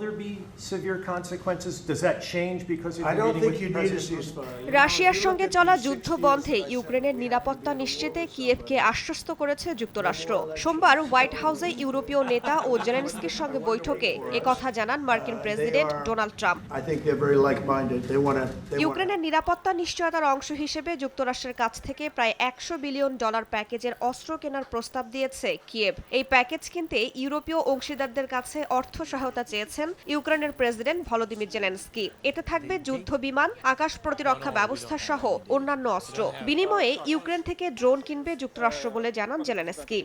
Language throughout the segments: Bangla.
there be severe consequences? Does that change because of I your don't meeting think with you need a President ceasefire. রাশিয়ার সঙ্গে চলা যুদ্ধ বন্ধে ইউক্রেনের নিরাপত্তা নিশ্চিতে কিয়েভকে আশ্বস্ত করেছে যুক্তরাষ্ট্র সোমবার হোয়াইট হাউসে ইউরোপীয় নেতা ও জেলেনস্কির সঙ্গে বৈঠকে একথা জানান মার্কিন president Donald Trump I think they're very like-minded. They want to. ইউক্রেনের নিরাপত্তা নিশ্চয়তার অংশ হিসেবে যুক্তরাষ্ট্রের কাছ থেকে প্রায় একশো বিলিয়ন ডলার প্যাকেজের অস্ত্র কেনার প্রস্তাব দিয়েছে কিয়েভ এই প্যাকেজ কিনতে ইউরোপীয় অংশীদারদের কাছে অর্থ সহায়তা চেয়েছেন ইউক্রেনের প্রেসিডেন্ট ভলোদিমির জেলেনস্কি। এতে থাকবে যুদ্ধ বিমান আকাশ প্রতিরক্ষা ব্যবস্থা সহ অন্যান্য অস্ত্র। বিনিময়ে ইউক্রেন থেকে ড্রোন কিনবে যুক্তরাষ্ট্র বলে জানান জেলেনস্কি।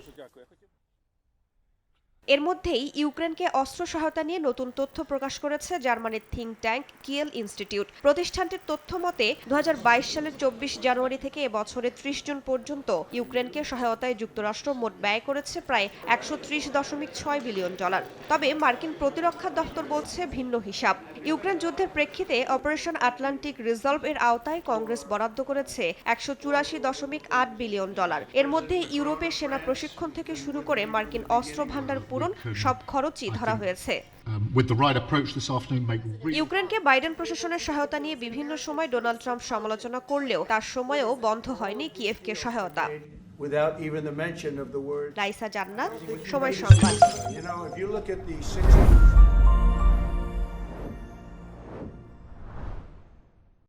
এর মধ্যেই ইউক্রেনকে অস্ত্র সহায়তা নিয়ে নতুন তথ্য প্রকাশ করেছে জার্মানির থিঙ্ক ট্যাঙ্ক কিয়েল ইনস্টিটিউট। প্রতিষ্ঠানটির তথ্য মতে দুই হাজার বাইশ সালের চব্বিশ জানুয়ারি থেকে এবছরের ত্রিশ জুন পর্যন্ত ইউক্রেনকে সহায়তায় যুক্তরাষ্ট্র মোট ব্যয় করেছে প্রায় একশো দশমিক ছয় বিলিয়ন ডলার। তবে মার্কিন প্রতিরক্ষা দপ্তর বলছে ভিন্ন হিসাব। ইউক্রেন যুদ্ধের প্রেক্ষিতে অপারেশন আটলান্টিক রিজলভ এর আওতায় কংগ্রেস বরাদ্দ করেছে একশো চুরাশি দশমিক আট বিলিয়ন ডলার। এর মধ্যে ইউরোপের সেনা প্রশিক্ষণ থেকে শুরু করে মার্কিন অস্ত্র ভান্ডার পূরণ সব খরচই ধরা হয়েছে। um, with the right approach this afternoon, make real ইউক্রেনকে বাইডেন প্রশাসনের সহায়তা নিয়ে বিভিন্ন সময় ডোনাল্ড ট্রাম্প সমালোচনা করলেও তার সময়েও বন্ধ হয়নি কিয়েভকে সহায়তা। Without even the mention of the word. Raisa জান্নাত সময় সংবাদ।